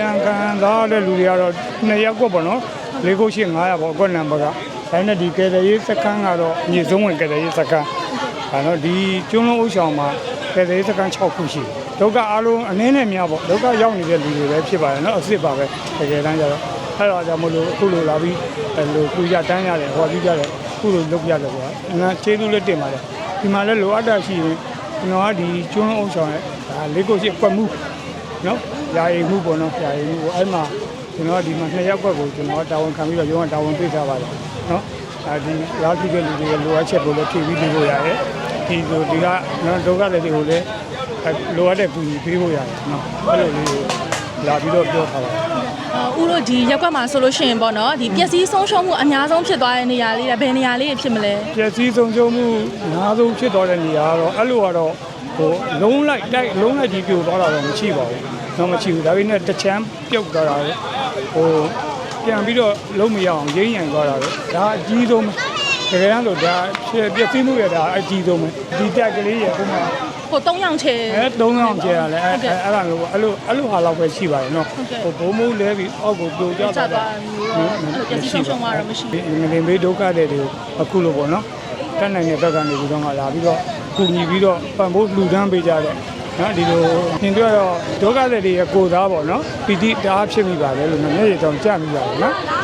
ခံစားတဲ့လူတွေကတော့နှစ်ရက်ကွက်ပေါ့နော်လေးခုရှိ900ပေါ့အကွက်နံပါတ်ကဒါနဲ့ဒီကယ်ဆယ်ရေးစခန်းကတော့မြေဆုံးဝင်ကယ်ဆယ်ရေးစခန်းဒါတော့ဒီကျွန်းလုံးအုပ်ဆောင်မှာကယ်ဆယ်ရေးစခန်း6ခုရှိတယ်ဒုက္ခအလုံးအနည်းနဲ့များပေါ့ဒုက္ခရောက်နေတဲ့လူတွေပဲဖြစ်ပါတယ်နော်အစ်စ်ပါပဲတကယ်တမ်းကျတော့အဲ့တော့ကြောင့်မလို့အခုလိုလာပြီးအဲ့လိုပူကြတန်းရတယ်ဟောပြီးကြတယ်အခုလိုလုပ်ရတယ်ဆိုတာအမှန်ကျေးဇူးလက်တင်ပါတယ်ဒီမှာလည်းလိုအပ်တာရှိရင်ကျွန်တော်ကဒီကျွန်းလုံးအုပ်ဆောင်ရဲ့ဒါလေးခုရှိကွက်မှုနော် ယာယီမှုပေါ့နော်ယာယီမှုပေါ့အဲ့မှာကျွန်တော်ကဒီမှာနှစ်ယောက်ကွက်ကိုကျွန်တော်ကတာဝန်ခံပြီးတော့ရုံးကတာဝန်ပေးထားပါတယ်နော်အဲဒီရောက်ကြည့်တဲ့လူတွေလိုအပ်ချက်ကိုလည်းဖြည့်ပြီးပေးဖို့ရတယ်ဒီဆိုဒီကနော်ဒုက္ခတွေတွေကိုလည်းလိုအပ်တဲ့ကူညီပေးဖို့ရတယ်နော်အဲ့လိုလေးကိုလာပြီးတော့ပြောထားပါတယ်ဦးတို့ဒီရက်ကွက်မှာဆိုလို့ရှိရင်ပေါ့နော်ဒီပျက်စီးဆုံးရှုံးမှုအများဆုံးဖြစ်သွားတဲ့နေရာလေးကဘယ်နေရာလေးဖြစ်မလဲပျက်စီးဆုံးရှုံးမှုအများဆုံးဖြစ်သွားတဲ့နေရာကတော့အဲ့လိုကတော့ ဟိုလုံးလိုက်တိုက်လုံးလိုက်ဒီပြိုသွားတာတော့မရှိပါဘူးတော့မရှိဘူးဒါပေမဲ့တစ်ချမ်းပြုတ်သွားတာလေဟိုပြန်ပြီးတော့လုံးမရအောင်ရင်းရံသွားတာလေဒါအကြီးဆုံးပဲတကယ်တမ်းဆိုဒါပျက်စီးမှုရတာအကြီးဆုံးပဲဒီတက်ကလေးရခုမှဟို၃ရောင်ချေအဲ3000ကျဲရလဲအဲအဲ့အဲ့လိုအဲ့လိုအဲ့လိုဟာလောက်ပဲရှိပါတယ်နော်ဟုတ်ကဲ့ဟိုဘုံမုံလဲပြီးအောက်ကိုပြိုကျကျသွားသွားတာမျိုးတော့အဲ့လိုပျက်စီးဆုံးရှုံးမှာတော့မရှိဘူးငလင်ဘေးဒုက္ခတဲ့တွေကိုအခုလိုပေါ့နော်တက်နိုင်တဲ့ဘက်ကနေပြီးတော့ငါလာပြီးတော့ ကူညီပြီးတော့ပံ့ပိုးလှူဒန်းပေးကြတယ်နော်ဒီလိုသင်တို့ကတော့ဒုက္ခတဲ့တွေရဲ့ကိုယ်သားပေါ့နော်ပီတိတအားဖြစ်မိပါတယ်လို့မျက်ရည်တောင်ကြမိပါတယ်နော်